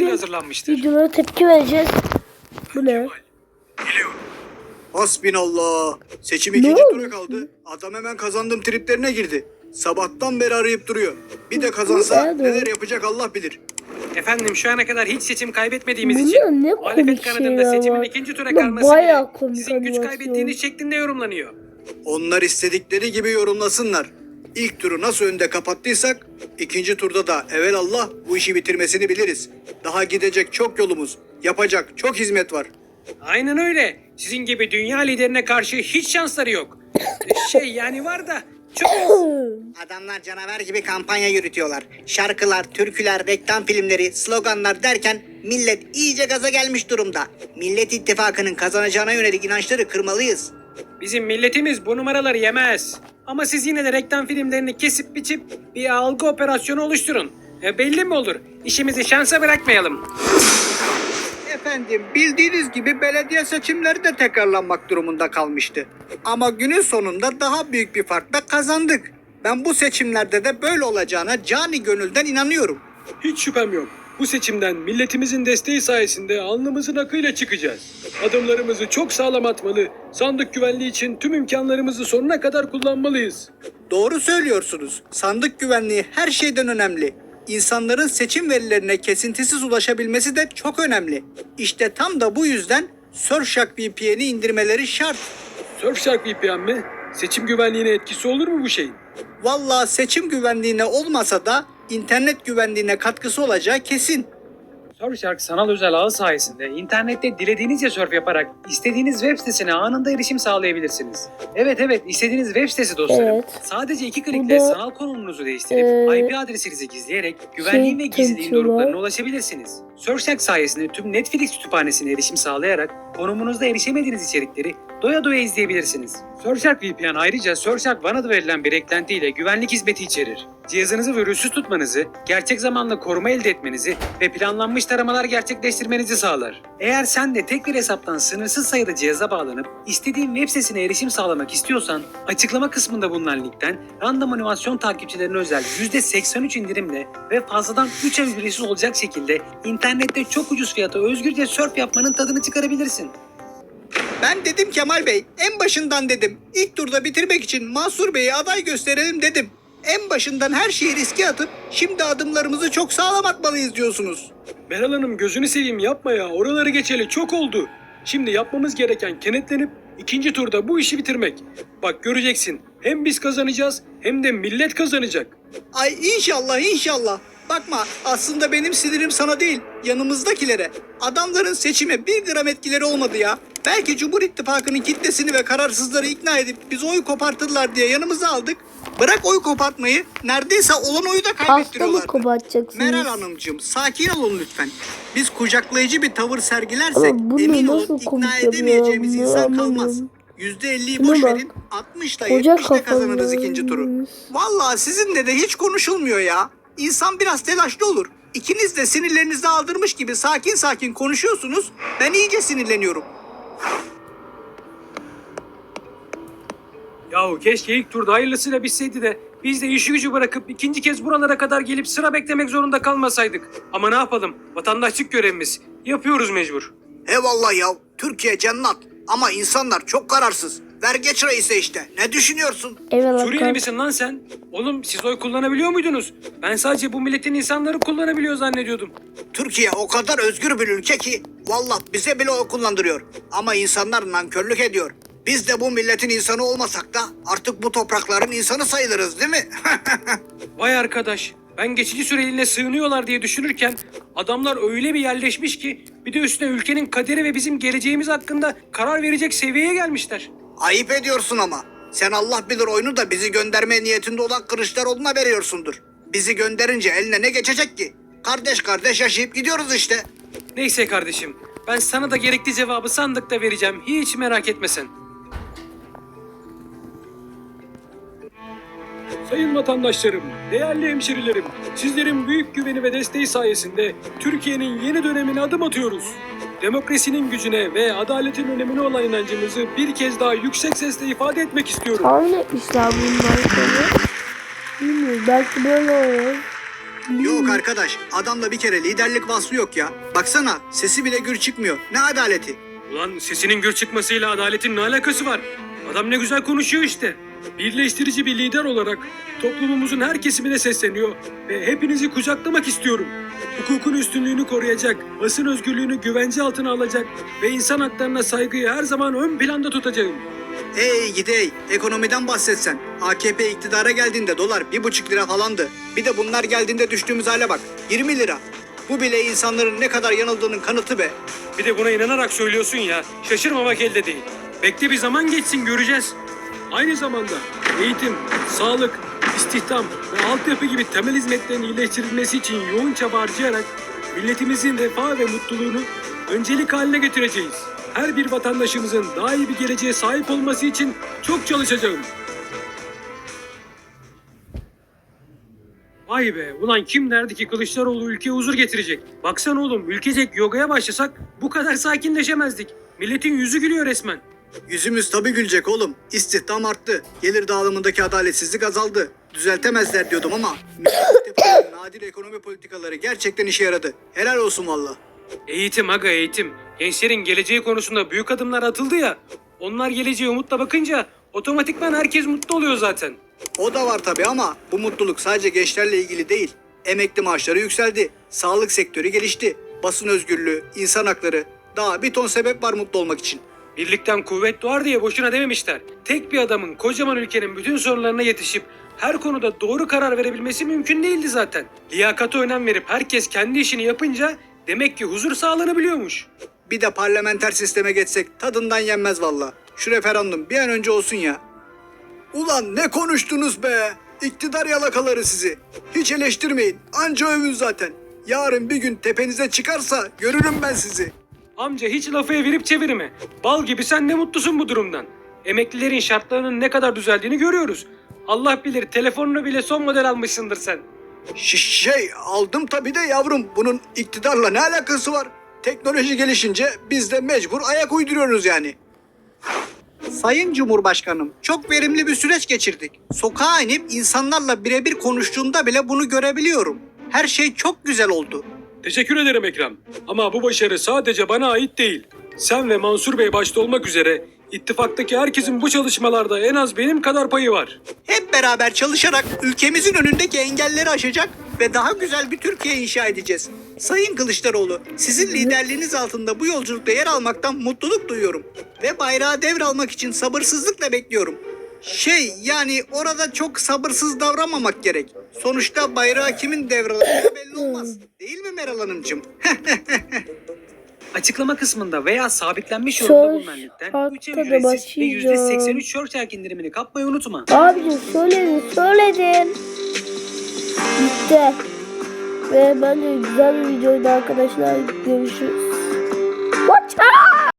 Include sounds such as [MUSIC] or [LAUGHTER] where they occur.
kadarıyla hazırlanmıştır. Videolara tepki vereceğiz. Bu ne? Hasbinallah. Seçim ikinci tura kaldı. Adam hemen kazandım triplerine girdi. Sabahtan beri arayıp duruyor. Bir de kazansa Nerede? neler yapacak Allah bilir. Efendim şu ana kadar hiç seçim kaybetmediğimiz Bunlar için ne muhalefet komik kanadında şeyler seçimin var. ikinci tura Bunlar kalması bayağı bile komik sizin güç animasyon. kaybettiğiniz şeklinde yorumlanıyor. Onlar istedikleri gibi yorumlasınlar. İlk turu nasıl önde kapattıysak ikinci turda da evelallah bu işi bitirmesini biliriz. Daha gidecek çok yolumuz, yapacak çok hizmet var. Aynen öyle. Sizin gibi dünya liderine karşı hiç şansları yok. şey yani var da çok [COUGHS] Adamlar canavar gibi kampanya yürütüyorlar. Şarkılar, türküler, reklam filmleri, sloganlar derken millet iyice gaza gelmiş durumda. Millet İttifakı'nın kazanacağına yönelik inançları kırmalıyız. Bizim milletimiz bu numaraları yemez. Ama siz yine de reklam filmlerini kesip biçip bir algı operasyonu oluşturun. E, belli mi olur? İşimizi şansa bırakmayalım. Efendim bildiğiniz gibi belediye seçimleri de tekrarlanmak durumunda kalmıştı. Ama günün sonunda daha büyük bir farkla kazandık. Ben bu seçimlerde de böyle olacağına cani gönülden inanıyorum. Hiç şüphem yok. Bu seçimden milletimizin desteği sayesinde alnımızın akıyla çıkacağız. Adımlarımızı çok sağlam atmalı, sandık güvenliği için tüm imkanlarımızı sonuna kadar kullanmalıyız. Doğru söylüyorsunuz. Sandık güvenliği her şeyden önemli. İnsanların seçim verilerine kesintisiz ulaşabilmesi de çok önemli. İşte tam da bu yüzden Surfshark VPN'i indirmeleri şart. Surfshark VPN mi? Seçim güvenliğine etkisi olur mu bu şeyin? Vallahi seçim güvenliğine olmasa da internet güvenliğine katkısı olacağı kesin. Surfshark sanal özel ağı sayesinde internette dilediğinizce surf yaparak istediğiniz web sitesine anında erişim sağlayabilirsiniz. Evet evet istediğiniz web sitesi dostlarım. Evet. Sadece iki klikle da, sanal konumunuzu değiştirip e, IP adresinizi gizleyerek güvenliğin ve şey gizliliğin tanıtıyorlar. doruklarına ulaşabilirsiniz. Surfshark sayesinde tüm Netflix kütüphanesine erişim sağlayarak konumunuzda erişemediğiniz içerikleri doya doya izleyebilirsiniz. Surfshark VPN ayrıca Surfshark One adı verilen bir eklentiyle güvenlik hizmeti içerir. Cihazınızı virüsüz tutmanızı, gerçek zamanlı koruma elde etmenizi ve planlanmış taramalar gerçekleştirmenizi sağlar. Eğer sen de tek bir hesaptan sınırsız sayıda cihaza bağlanıp istediğin web sitesine erişim sağlamak istiyorsan açıklama kısmında bulunan linkten random animasyon takipçilerine özel %83 indirimle ve fazladan 3 ay ücretsiz olacak şekilde internette çok ucuz fiyata özgürce surf yapmanın tadını çıkarabilirsin. Ben dedim Kemal Bey, en başından dedim. İlk turda bitirmek için Mansur Bey'i aday gösterelim dedim. En başından her şeyi riske atıp şimdi adımlarımızı çok sağlam atmalıyız diyorsunuz. Meral Hanım gözünü seveyim yapma ya. Oraları geçeli çok oldu. Şimdi yapmamız gereken kenetlenip ikinci turda bu işi bitirmek. Bak göreceksin. Hem biz kazanacağız hem de millet kazanacak. Ay inşallah inşallah. Bakma aslında benim sinirim sana değil yanımızdakilere. Adamların seçime bir gram etkileri olmadı ya. Belki Cumhur İttifakı'nın kitlesini ve kararsızları ikna edip biz oy kopartırlar diye yanımıza aldık. Bırak oy kopartmayı neredeyse olan oyu da Hasta mı kaybettiriyorlar. kapatacaksınız? Meral Hanımcığım sakin olun lütfen. Biz kucaklayıcı bir tavır sergilersek Ama bunu emin nasıl olun komik ikna yapıyor edemeyeceğimiz bunu insan kalmaz. anlamıyorum. %50'yi Şuna boş bak. verin 60'la Koca 70'le kazanırız ikinci turu. Vallahi sizinle de hiç konuşulmuyor ya. İnsan biraz telaşlı olur. İkiniz de sinirlerinizi aldırmış gibi sakin sakin konuşuyorsunuz. Ben iyice sinirleniyorum. Yahu keşke ilk turda hayırlısıyla bitseydi de biz de işi gücü bırakıp ikinci kez buralara kadar gelip sıra beklemek zorunda kalmasaydık. Ama ne yapalım? Vatandaşlık görevimiz. Yapıyoruz mecbur. Eyvallah ya. Türkiye cennet. Ama insanlar çok kararsız. Ver geç reise işte. Ne düşünüyorsun? Eyvallah Suriyeli kanka. misin lan sen? Oğlum siz oy kullanabiliyor muydunuz? Ben sadece bu milletin insanları kullanabiliyor zannediyordum. Türkiye o kadar özgür bir ülke ki vallahi bize bile oy kullandırıyor. Ama insanlar nankörlük ediyor. Biz de bu milletin insanı olmasak da artık bu toprakların insanı sayılırız değil mi? [LAUGHS] Vay arkadaş. Ben geçici süreliğine sığınıyorlar diye düşünürken adamlar öyle bir yerleşmiş ki bir de üstüne ülkenin kaderi ve bizim geleceğimiz hakkında karar verecek seviyeye gelmişler. Ayıp ediyorsun ama. Sen Allah bilir oyunu da bizi gönderme niyetinde olan Kılıçdaroğlu'na veriyorsundur. Bizi gönderince eline ne geçecek ki? Kardeş kardeş yaşayıp gidiyoruz işte. Neyse kardeşim. Ben sana da gerekli cevabı sandıkta vereceğim. Hiç merak etme sen. Sayın vatandaşlarım, değerli hemşerilerim, sizlerin büyük güveni ve desteği sayesinde Türkiye'nin yeni dönemine adım atıyoruz. Demokrasinin gücüne ve adaletin önemine olan inancımızı bir kez daha yüksek sesle ifade etmek istiyorum. Etmişler bundan sonra. Bilmiyorum belki böyle olur. Yok arkadaş adamda bir kere liderlik vasfı yok ya. Baksana sesi bile gür çıkmıyor. Ne adaleti. Ulan sesinin gür çıkmasıyla adaletin ne alakası var? Adam ne güzel konuşuyor işte. Birleştirici bir lider olarak toplumumuzun her kesimine sesleniyor ve hepinizi kucaklamak istiyorum. Hukukun üstünlüğünü koruyacak, basın özgürlüğünü güvence altına alacak ve insan haklarına saygıyı her zaman ön planda tutacağım. Ey gidey ekonomiden bahsetsen. AKP iktidara geldiğinde dolar bir buçuk lira falandı. Bir de bunlar geldiğinde düştüğümüz hale bak. 20 lira. Bu bile insanların ne kadar yanıldığının kanıtı be. Bir de buna inanarak söylüyorsun ya, şaşırmamak elde değil. Bekle bir zaman geçsin göreceğiz. Aynı zamanda eğitim, sağlık, istihdam ve altyapı gibi temel hizmetlerin iyileştirilmesi için yoğun çaba harcayarak milletimizin refah ve mutluluğunu öncelik haline getireceğiz. Her bir vatandaşımızın daha iyi bir geleceğe sahip olması için çok çalışacağım. Vay be, ulan kim derdi ki Kılıçdaroğlu ülkeye huzur getirecek? Baksana oğlum, ülkecek yogaya başlasak bu kadar sakinleşemezdik. Milletin yüzü gülüyor resmen. Yüzümüz tabii gülecek oğlum. İstihdam arttı. Gelir dağılımındaki adaletsizlik azaldı. Düzeltemezler diyordum ama Millet [LAUGHS] nadir ekonomi politikaları gerçekten işe yaradı. Helal olsun valla. Eğitim aga eğitim. Gençlerin geleceği konusunda büyük adımlar atıldı ya. Onlar geleceğe umutla bakınca otomatikman herkes mutlu oluyor zaten. O da var tabii ama bu mutluluk sadece gençlerle ilgili değil. Emekli maaşları yükseldi. Sağlık sektörü gelişti. Basın özgürlüğü, insan hakları. Daha bir ton sebep var mutlu olmak için. Birlikten kuvvet doğar diye boşuna dememişler. Tek bir adamın kocaman ülkenin bütün sorunlarına yetişip her konuda doğru karar verebilmesi mümkün değildi zaten. Liyakata önem verip herkes kendi işini yapınca demek ki huzur sağlanabiliyormuş. Bir de parlamenter sisteme geçsek tadından yenmez valla. Şu referandum bir an önce olsun ya. Ulan ne konuştunuz be? İktidar yalakaları sizi. Hiç eleştirmeyin. Anca övün zaten. Yarın bir gün tepenize çıkarsa görürüm ben sizi. Amca hiç lafı evirip çevirme. Bal gibi sen ne mutlusun bu durumdan. Emeklilerin şartlarının ne kadar düzeldiğini görüyoruz. Allah bilir telefonunu bile son model almışsındır sen. Ş- şey aldım tabii de yavrum. Bunun iktidarla ne alakası var? Teknoloji gelişince biz de mecbur ayak uyduruyoruz yani. Sayın Cumhurbaşkanım, çok verimli bir süreç geçirdik. Sokağa inip insanlarla birebir konuştuğumda bile bunu görebiliyorum. Her şey çok güzel oldu. Teşekkür ederim Ekrem. Ama bu başarı sadece bana ait değil. Sen ve Mansur Bey başta olmak üzere ittifaktaki herkesin bu çalışmalarda en az benim kadar payı var. Hep beraber çalışarak ülkemizin önündeki engelleri aşacak ve daha güzel bir Türkiye inşa edeceğiz. Sayın Kılıçdaroğlu, sizin liderliğiniz altında bu yolculukta yer almaktan mutluluk duyuyorum. Ve bayrağı devralmak için sabırsızlıkla bekliyorum. Şey yani orada çok sabırsız davranmamak gerek. Sonuçta bayrağı kimin devralacağı belli olmaz. Değil mi Meral Hanımcığım? [LAUGHS] Açıklama kısmında veya sabitlenmiş yorumda bulunan linkten şartta 3'e da ücretsiz ve başlayacağım. %83 Shorthack indirimini kapmayı unutma. Abicim söyledin söyledin. Bitti. Ve bence güzel bir videoydu arkadaşlar. Görüşürüz.